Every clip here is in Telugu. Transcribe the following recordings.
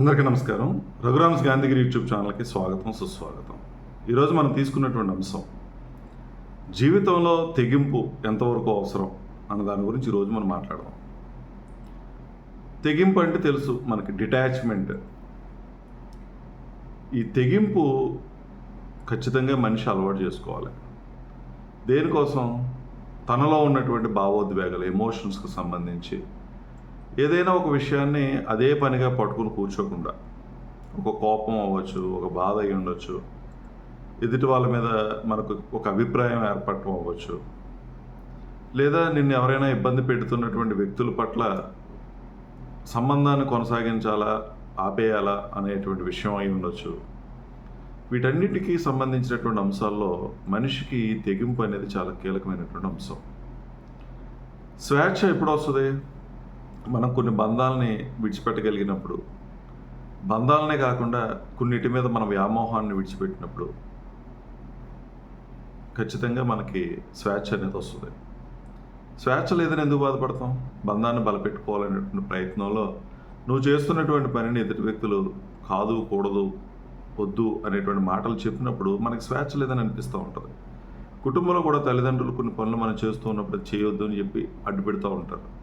అందరికీ నమస్కారం. రఘురామ్స్ గాంధీగిరి యూట్యూబ్ ఛానల్కి స్వాగతం సుస్వాగతం. ఈరోజు మనం తీసుకున్నటువంటి అంశం జీవితంలో తెగింపు ఎంతవరకు అవసరం అన్న దాని గురించి ఈరోజు మనం మాట్లాడదాం. తెగింపు అంటే తెలుసు మనకి డిటాచ్మెంట్. ఈ తెగింపు ఖచ్చితంగా మనిషి అలవాటు చేసుకోవాలి. దేనికోసం? తనలో ఉన్నటువంటి భావోద్వేగాలు ఎమోషన్స్కి సంబంధించి. ఏదైనా ఒక విషయాన్ని అదే పనిగా పట్టుకుని కూర్చోకుండా ఒక కోపం అవ్వచ్చు ఒక బాధ అయి ఉండొచ్చు ఎదుటి వాళ్ళ మీద మనకు ఒక అభిప్రాయం ఏర్పడటం అవ్వచ్చు లేదా నిన్ను ఎవరైనా ఇబ్బంది పెడుతున్నటువంటి వ్యక్తుల పట్ల సంబంధాన్ని కొనసాగించాలా ఆపేయాలా అనేటువంటి విషయం అయి ఉండొచ్చు. వీటన్నిటికీ సంబంధించినటువంటి అంశాల్లో మనిషికి తెగింపు అనేది చాలా కీలకమైనటువంటి అంశం. స్వేచ్ఛ ఎప్పుడు వస్తుంది మనం కొన్ని బంధాలని విడిచిపెట్టగలిగినప్పుడు బంధాలనే కాకుండా కొన్నిటి మీద మన వ్యామోహాన్ని విడిచిపెట్టినప్పుడు ఖచ్చితంగా మనకి స్వేచ్ఛ అనేది వస్తుంది. స్వేచ్ఛ లేదని ఎందుకు బాధపడతాం? బంధాన్ని బలపెట్టుకోవాలనేటువంటి ప్రయత్నంలో నువ్వు చేస్తున్నటువంటి పనిని ఎదుటి వ్యక్తులు కాదు కూడదు వద్దు అనేటువంటి మాటలు చెప్పినప్పుడు మనకి స్వేచ్ఛ లేదని అనిపిస్తూ ఉంటుంది. కుటుంబంలో కూడా తల్లిదండ్రులు కొన్ని పనులు మనం చేస్తూ ఉన్నప్పుడు చేయొద్దు అని చెప్పి అడ్డు పెడుతూ ఉంటారు.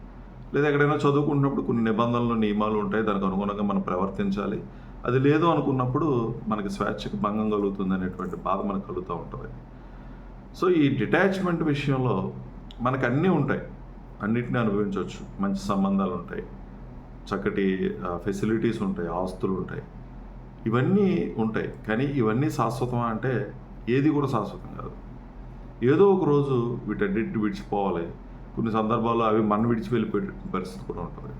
లేదా ఎక్కడైనా చదువుకుంటున్నప్పుడు కొన్ని నిబంధనలు నియమాలు ఉంటాయి. దానికి అనుగుణంగా మనం ప్రవర్తించాలి. అది లేదు అనుకున్నప్పుడు మనకి స్వేచ్ఛకు భంగం కలుగుతుంది అనేటువంటి బాధ మనకు కలుగుతూ ఉంటుంది. సో ఈ డిటాచ్మెంట్ విషయంలో మనకు అన్నీ ఉంటాయి. అన్నిటిని అనుభవించవచ్చు. మంచి సంబంధాలు ఉంటాయి. చక్కటి ఫెసిలిటీస్ ఉంటాయి. ఆస్తులు ఉంటాయి. ఇవన్నీ ఉంటాయి. కానీ ఇవన్నీ శాశ్వతమా అంటే ఏది కూడా శాశ్వతం కాదు. ఏదో ఒక రోజు వీటన్నిటిని విడిచిపోవాలి. కొన్ని సందర్భాల్లో అవి మన విడిచి వెళ్ళిపోయే పరిస్థితి కూడా ఉంటుంది.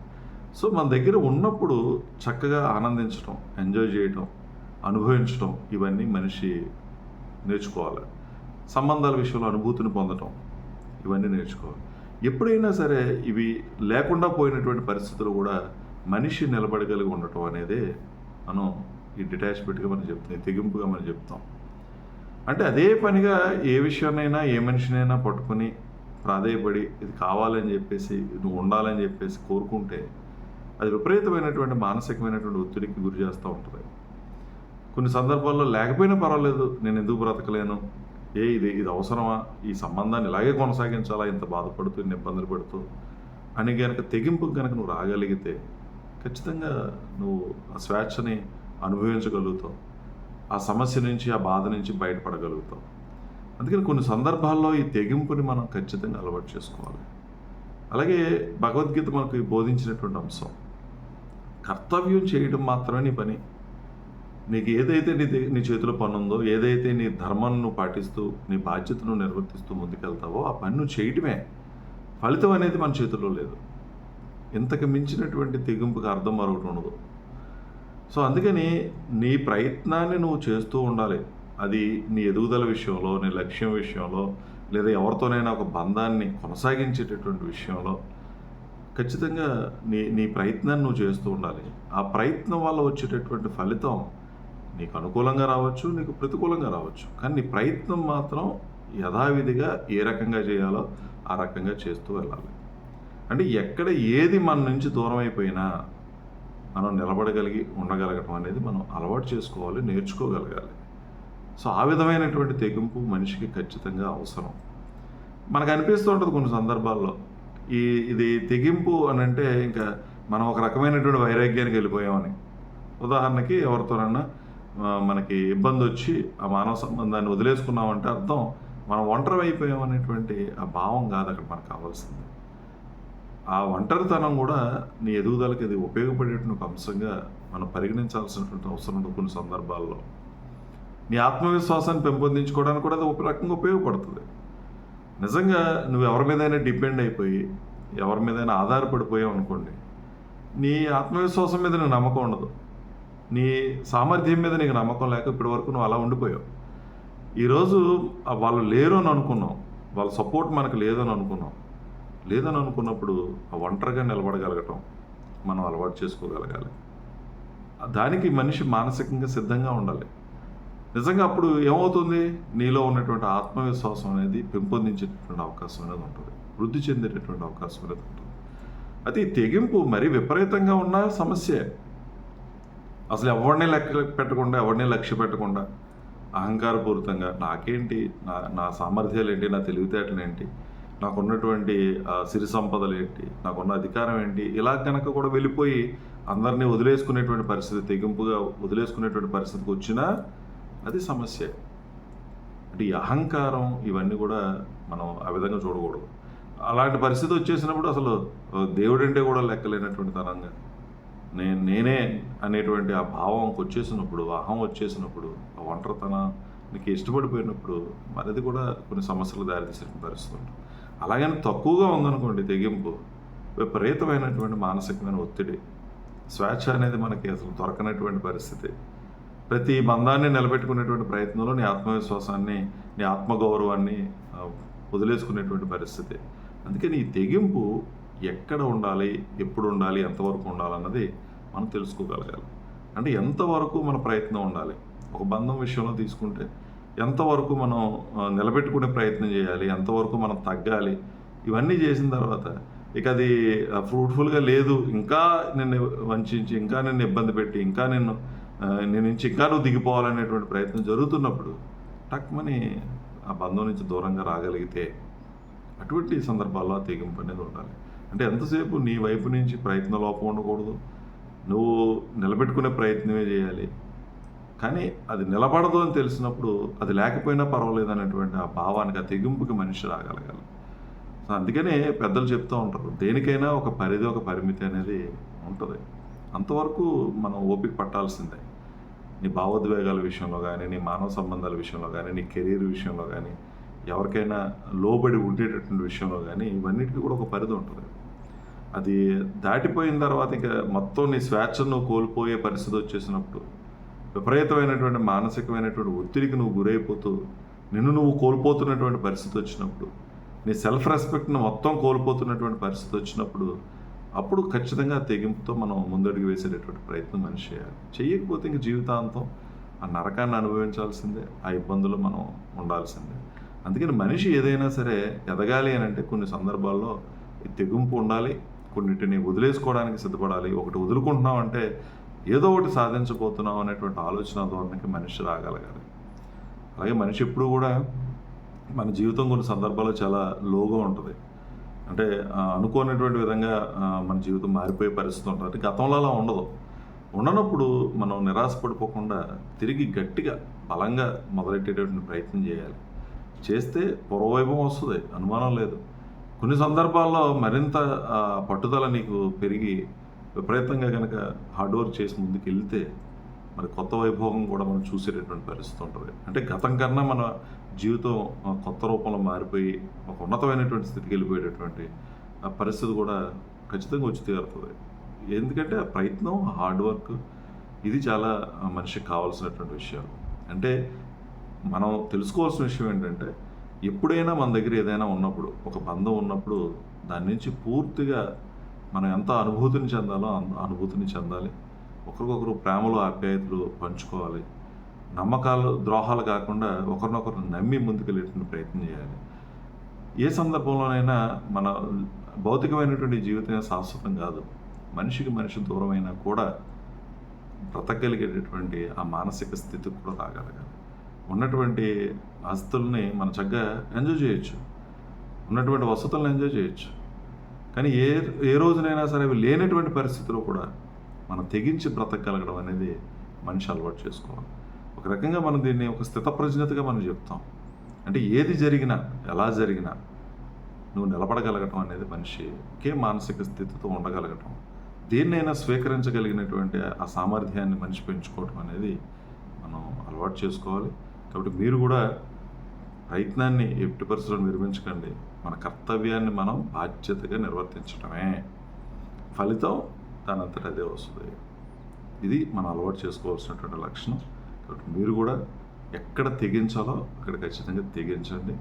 సో మన దగ్గర ఉన్నప్పుడు చక్కగా ఆనందించడం ఎంజాయ్ చేయటం అనుభవించడం ఇవన్నీ మనిషి నేర్చుకోవాలి. సంబంధాల విషయంలో అనుభూతిని పొందటం ఇవన్నీ నేర్చుకోవాలి. ఎప్పుడైనా సరే ఇవి లేకుండా పోయినటువంటి పరిస్థితులు కూడా మనిషి నిలబడగలిగి ఉండటం అనేది మనం ఈ డిటాచ్మెంట్గా మనం చెప్తాం తెగింపుగా మనం చెప్తాం. అంటే అదే పనిగా ఏ విషయాన్నైనా ఏ మనిషినైనా పట్టుకొని ప్రాధేయపడి ఇది కావాలని చెప్పేసి నువ్వు ఉండాలని చెప్పేసి కోరుకుంటే అది విపరీతమైనటువంటి మానసికమైనటువంటి ఒత్తిడికి గురి చేస్తూ ఉంటుంది. కొన్ని సందర్భాల్లో లేకపోయినా పర్వాలేదు నేను ఎందుకు బ్రతకలేను? ఏ ఇది ఇది అవసరమా? ఈ సంబంధాన్ని ఇలాగే కొనసాగించాలా? ఇంత బాధపడుతూ ఇన్ని ఇబ్బందులు పడుతూ అని కనుక తెగింపుకు కనుక నువ్వు రాగలిగితే ఖచ్చితంగా నువ్వు ఆ స్వేచ్ఛని అనుభవించగలుగుతావు. ఆ సమస్య నుంచి ఆ బాధ నుంచి బయటపడగలుగుతావు. అందుకని కొన్ని సందర్భాల్లో ఈ తెగింపుని మనం ఖచ్చితంగా అలవాటు చేసుకోవాలి. అలాగే భగవద్గీత మనకు బోధించినటువంటి అంశం. కర్తవ్యం చేయడం మాత్రమే నీ పని. నీకు ఏదైతే నీ నీ చేతిలో పని ఉందో ఏదైతే నీ ధర్మాన్ని పాటిస్తూ నీ బాధ్యతను నిర్వర్తిస్తూ ముందుకెళ్తావో ఆ పని నువ్వు చేయటమే ఫలితం అనేది మన చేతిలో లేదు. ఇంతకు మించినటువంటి తెగింపుకి అర్థం మరొకటి ఉండదు. సో అందుకని నీ ప్రయత్నాన్ని నువ్వు చేస్తూ ఉండాలి. అది నీ ఎదుగుదల విషయంలో నీ లక్ష్యం విషయంలో లేదా ఎవరితోనైనా ఒక బంధాన్ని కొనసాగించేటటువంటి విషయంలో ఖచ్చితంగా నీ నీ ప్రయత్నాన్ని నువ్వు చేస్తూ ఉండాలి. ఆ ప్రయత్నం వల్ల వచ్చేటటువంటి ఫలితం నీకు అనుకూలంగా రావచ్చు నీకు ప్రతికూలంగా రావచ్చు. కానీ నీ ప్రయత్నం మాత్రం యథావిధిగా ఏ రకంగా చేయాలో ఆ రకంగా చేస్తూ వెళ్ళాలి. అంటే ఎక్కడ ఏది మన నుంచి దూరం అయిపోయినా మనం నిలబడగలిగి ఉండగలగటం అనేది మనం అలవాటు చేసుకోవాలి నేర్చుకోగలగాలి. సో ఆ విధమైనటువంటి తెగింపు మనిషికి ఖచ్చితంగా అవసరం. మనకు అనిపిస్తూ ఉంటుంది కొన్ని సందర్భాల్లో ఈ ఇది తెగింపు అని అంటే ఇంకా మనం ఒక రకమైనటువంటి వైరాగ్యానికి వెళ్ళిపోయామని. ఉదాహరణకి ఎవరితోనన్నా మనకి ఇబ్బంది వచ్చి ఆ మానవ సంబంధాన్ని వదిలేసుకున్నామంటే అర్థం మనం ఒంటరి అయిపోయాం అనేటువంటి ఆ భావం కాదు అక్కడ మనకు కావాల్సింది. ఆ ఒంటరితనం కూడా నీ ఎదుగుదలకి అది ఉపయోగపడేటువంటి ఒక అంశంగా మనం పరిగణించాల్సినటువంటి అవసరం ఉంటుంది కొన్ని సందర్భాల్లో. నీ ఆత్మవిశ్వాసాన్ని పెంపొందించుకోవడానికి కూడా అది ఒక రకంగా ఉపయోగపడుతుంది. నిజంగా నువ్వు ఎవరి మీదైనా డిపెండ్ అయిపోయి ఎవరి మీదైనా ఆధారపడిపోయావు అనుకోండి నీ ఆత్మవిశ్వాసం మీద నీకు నమ్మకం ఉండదు. నీ సామర్థ్యం మీద నీకు నమ్మకం లేక ఇప్పటి వరకు నువ్వు అలా ఉండిపోయావు. ఈరోజు వాళ్ళు లేరు అని అనుకున్నాం వాళ్ళ సపోర్ట్ మనకు లేదని అనుకున్నాం. లేదని అనుకున్నప్పుడు ఆ ఒంటరిగా నిలబడగలగటం మనం అలవాటు చేసుకోగలగాలి. దానికి మనిషి మానసికంగా సిద్ధంగా ఉండాలి. నిజంగా అప్పుడు ఏమవుతుంది? నీలో ఉన్నటువంటి ఆత్మవిశ్వాసం అనేది పెంపొందించేటటువంటి అవకాశం అనేది ఉంటుంది. వృద్ధి చెందేటటువంటి అవకాశం అనేది ఉంటుంది. అది తెగింపు మరీ విపరీతంగా ఉన్న సమస్య. అసలు ఎవరిని లెక్క పెట్టకుండా ఎవరిని లక్ష్య పెట్టకుండా అహంకారపూరితంగా నాకేంటి? నా నా సామర్థ్యాలు ఏంటి నా తెలివితేటలు ఏంటి నాకున్నటువంటి సిరి సంపదలు ఏంటి నాకున్న అధికారం ఏంటి? ఇలా కనుక కూడా వెళ్ళిపోయి అందరినీ వదిలేసుకునేటువంటి పరిస్థితి తెగింపుగా వదిలేసుకునేటువంటి పరిస్థితికి వచ్చినా అది సమస్య. అంటే ఈ అహంకారం ఇవన్నీ కూడా మనం ఆ విధంగా చూడకూడదు. అలాంటి పరిస్థితి వచ్చేసినప్పుడు అసలు దేవుడంటే కూడా లెక్కలేనటువంటి తరంగా నేను నేనే అనేటువంటి ఆ భావంకి వచ్చేసినప్పుడు అహం వచ్చేసినప్పుడు ఆ ఒంటరితనానికి ఇష్టపడిపోయినప్పుడు మరి అది కూడా కొన్ని సమస్యలు దారితీసిన పరిస్థితి ఉంటుంది. అలాగని తక్కువగా ఉందనుకోండి తెగింపు విపరీతమైనటువంటి మానసికమైన ఒత్తిడి స్వేచ్ఛ అనేది మనకి అసలు దొరకనటువంటి పరిస్థితి. ప్రతి బంధాన్ని నిలబెట్టుకునేటువంటి ప్రయత్నంలో నీ ఆత్మవిశ్వాసాన్ని నీ ఆత్మగౌరవాన్ని వదిలేసుకునేటువంటి పరిస్థితి. అందుకని ఈ తెగింపు ఎక్కడ ఉండాలి ఎప్పుడు ఉండాలి ఎంతవరకు ఉండాలన్నది మనం తెలుసుకోగలగాలి. అంటే ఎంతవరకు మన ప్రయత్నం ఉండాలి? ఒక బంధం విషయంలో తీసుకుంటే ఎంతవరకు మనం నిలబెట్టుకునే ప్రయత్నం చేయాలి ఎంతవరకు మనం తగ్గాలి ఇవన్నీ చేసిన తర్వాత ఇక అది ఫ్రూట్ఫుల్గా లేదు. ఇంకా నిన్ను వంచించి ఇంకా నిన్ను ఇబ్బంది పెట్టి ఇంకా నిన్ను నేను నీ నుంచి ఇంకా నువ్వు దిగిపోవాలనేటువంటి ప్రయత్నం జరుగుతున్నప్పుడు టక్మని ఆ బంధం నుంచి దూరంగా రాగలిగితే అటువంటి సందర్భాల్లో తెగింపు అనేది ఉండాలి. అంటే ఎంతసేపు నీ వైపు నుంచి ప్రయత్న లోపం ఉండకూడదు. నువ్వు నిలబెట్టుకునే ప్రయత్నమే చేయాలి. కానీ అది నిలబడదు అని తెలిసినప్పుడు అది లేకపోయినా పర్వాలేదు అనేటువంటి ఆ భావానికి ఆ తెగింపుకి మనిషి రాగలగాలి. సో అందుకనే పెద్దలు చెప్తూ ఉంటారు దేనికైనా ఒక పరిధి ఒక పరిమితి అనేది ఉంటుంది. అంతవరకు మనం ఓపిక పట్టాల్సిందే. నీ భావోద్వేగాల విషయంలో కానీ నీ మానవ సంబంధాల విషయంలో కానీ నీ కెరీర్ విషయంలో కానీ ఎవరికైనా లోబడి ఉండేటటువంటి విషయంలో కానీ ఇవన్నిటికీ కూడా ఒక పరిధి ఉంటుంది. అది దాటిపోయిన తర్వాత ఇంకా మొత్తం నీ స్వేచ్ఛను కోల్పోయే పరిస్థితి వచ్చేసినప్పుడు విపరీతమైనటువంటి మానసికమైనటువంటి ఒత్తిడికి నువ్వు గురైపోతూ నిన్ను నువ్వు కోల్పోతున్నటువంటి పరిస్థితి వచ్చినప్పుడు నీ సెల్ఫ్ రెస్పెక్ట్ను మొత్తం కోల్పోతున్నటువంటి పరిస్థితి వచ్చినప్పుడు అప్పుడు ఖచ్చితంగా తెగింపుతో మనం ముందడుగు వేసేటటువంటి ప్రయత్నం మనిషి చేయాలి. చేయకపోతే ఇంక జీవితాంతం ఆ నరకాన్ని అనుభవించాల్సిందే ఆ ఇబ్బందులు మనం ఉండాల్సిందే. అందుకని మనిషి ఏదైనా సరే ఎదగాలి అని అంటే కొన్ని సందర్భాల్లో తెగింపు ఉండాలి కొన్నిటిని వదిలేసుకోవడానికి సిద్ధపడాలి. ఒకటి వదులుకుంటున్నాం అంటే ఏదో ఒకటి సాధించబోతున్నాం అనేటువంటి ఆలోచన ధోరణికి మనిషి రాగలగాలి. అలాగే మనిషి ఎప్పుడు కూడా మన జీవితం కొన్ని సందర్భాల్లో చాలా లోగా ఉంటుంది. అంటే అనుకోనటువంటి విధంగా మన జీవితం మారిపోయే పరిస్థితి ఉంటుంది. అంటే గతంలో అలా ఉండదు. ఉండనప్పుడు మనం నిరాశపడిపోకుండా తిరిగి గట్టిగా బలంగా మొదలెట్టేటటువంటి ప్రయత్నం చేయాలి. చేస్తే పూర్వవైభవం వస్తుంది. అనుమానం లేదు. కొన్ని సందర్భాల్లో మరింత పట్టుదల నీకు పెరిగి విపరీతంగా కనుక హార్డ్ వర్క్ చేసి ముందుకు వెళ్తే మరి కొత్త వైభవం కూడా మనం చూసేటటువంటి పరిస్థితి ఉంటుంది. అంటే గతం కన్నా మన జీవితం కొత్త రూపంలో మారిపోయి ఒక ఉన్నతమైనటువంటి స్థితికి వెళ్ళిపోయేటటువంటి ఆ పరిస్థితి కూడా ఖచ్చితంగా వచ్చి తీరుతుంది. ఎందుకంటే ఆ ప్రయత్నం హార్డ్ వర్క్ ఇది చాలా మనిషికి కావాల్సినటువంటి విషయాలు. అంటే మనం తెలుసుకోవాల్సిన విషయం ఏంటంటే ఎప్పుడైనా మన దగ్గర ఏదైనా ఉన్నప్పుడు ఒక బంధం ఉన్నప్పుడు దాని నుంచి పూర్తిగా మనం ఎంత అనుభూతిని చెందాలో అనుభూతిని చెందాలి. ఒకరికొకరు ప్రేమలు ఆప్యాయతలు పంచుకోవాలి. నమ్మకాలు ద్రోహాలు కాకుండా ఒకరినొకరు నమ్మి ముందుకెళ్ళేటువంటి ప్రయత్నం చేయాలి. ఏ సందర్భంలోనైనా మన భౌతికమైనటువంటి జీవితమే శాశ్వతం కాదు. మనిషికి మనిషి దూరమైనా కూడా బ్రతకగలిగేటటువంటి ఆ మానసిక స్థితికి కూడా రాగలగాలి. ఉన్నటువంటి ఆస్తుల్ని మనం చక్కగా ఎంజాయ్ చేయొచ్చు. ఉన్నటువంటి వసతులను ఎంజాయ్ చేయొచ్చు. కానీ ఏ ఏ రోజునైనా సరే అవి లేనటువంటి పరిస్థితిలో కూడా మనం తెగించి బ్రతకగలగడం అనేది మనిషి అలవాటు చేసుకోవాలి. ఒక రకంగా మనం దీన్ని ఒక స్థితప్రజ్ఞతగా మనం చెప్తాం. అంటే ఏది జరిగినా ఎలా జరిగినా నువ్వు నిలబడగలగటం అనేది మనిషికే మానసిక స్థితితో ఉండగలగటం. దేన్నైనా స్వీకరించగలిగినటువంటి ఆ సామర్థ్యాన్ని మనిషి పెంచుకోవటం అనేది మనం అలవాటు చేసుకోవాలి. కాబట్టి మీరు కూడా ప్రయత్నాన్ని ఎట్టి పరిస్థితులు నిర్మించకండి. మన కర్తవ్యాన్ని మనం బాధ్యతగా నిర్వర్తించడమే ఫలితం దానంతట అదే వస్తుంది ఇది మనం అలవాటు చేసుకోవాల్సినటువంటి లక్షణం. కాబట్టి మీరు కూడా ఎక్కడ తెగించాలో అక్కడ ఖచ్చితంగా తెగించండి.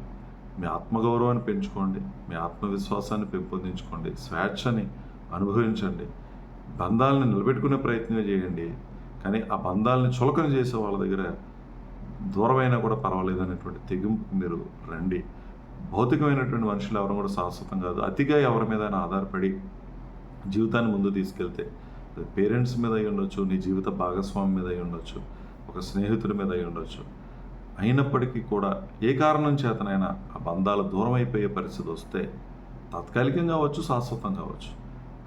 మీ ఆత్మగౌరవాన్ని పెంచుకోండి. మీ ఆత్మవిశ్వాసాన్ని పెంపొందించుకోండి. స్వేచ్ఛని అనుభవించండి. బంధాలను నిలబెట్టుకునే ప్రయత్నం చేయండి. కానీ ఆ బంధాలని చులకన చేసే వాళ్ళ దగ్గర దూరమైనా కూడా పర్వాలేదు అనేటువంటి తెగింపు మీరు రండి. భౌతికమైనటువంటి మనుషులు ఎవరు కూడా శాశ్వతం కాదు. అతిగా ఎవరి మీద ఆధారపడి జీవితాన్ని ముందు తీసుకెళ్తే పేరెంట్స్ మీద అయి ఉండొచ్చు నీ జీవిత భాగస్వామి మీద అయి ఉండొచ్చు ఒక స్నేహితుడి మీద అయి ఉండొచ్చు. అయినప్పటికీ కూడా ఏ కారణం చేతనైనా ఆ బంధాలు దూరం అయిపోయే పరిస్థితి వస్తే తాత్కాలికంగా కావచ్చు శాశ్వతం కావచ్చు.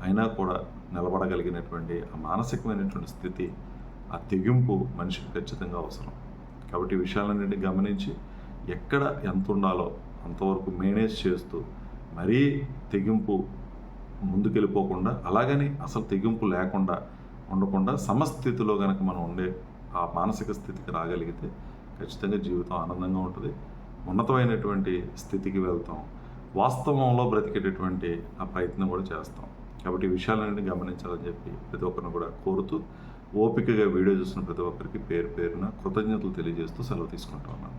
అయినా కూడా నిలబడగలిగినటువంటి ఆ మానసికమైనటువంటి స్థితి ఆ తెగింపు మనిషికి ఖచ్చితంగా అవసరం. కాబట్టి ఈ విషయాలన్నింటినీ గమనించి ఎక్కడ ఎంత ఉండాలో అంతవరకు మేనేజ్ చేస్తూ మరీ తెగింపు ముందుకెళ్ళిపోకుండా అలాగని అసలు తెగింపు లేకుండా ఉండకుండా సమస్థితిలో కనుక మనం ఉండే ఆ మానసిక స్థితికి రాగలిగితే ఖచ్చితంగా జీవితం ఆనందంగా ఉంటుంది. ఉన్నతమైనటువంటి స్థితికి వెళ్తాం. వాస్తవంలో బ్రతికేటటువంటి ఆ ప్రయత్నం కూడా చేస్తాం. కాబట్టి ఈ విషయాలన్నీ గమనించాలని చెప్పి ప్రతి ఒక్కరిని కూడా కోరుతూ ఓపికగా వీడియో చూసిన ప్రతి ఒక్కరికి పేరు పేరున కృతజ్ఞతలు తెలియజేస్తూ సెలవు తీసుకుంటా ఉన్నాను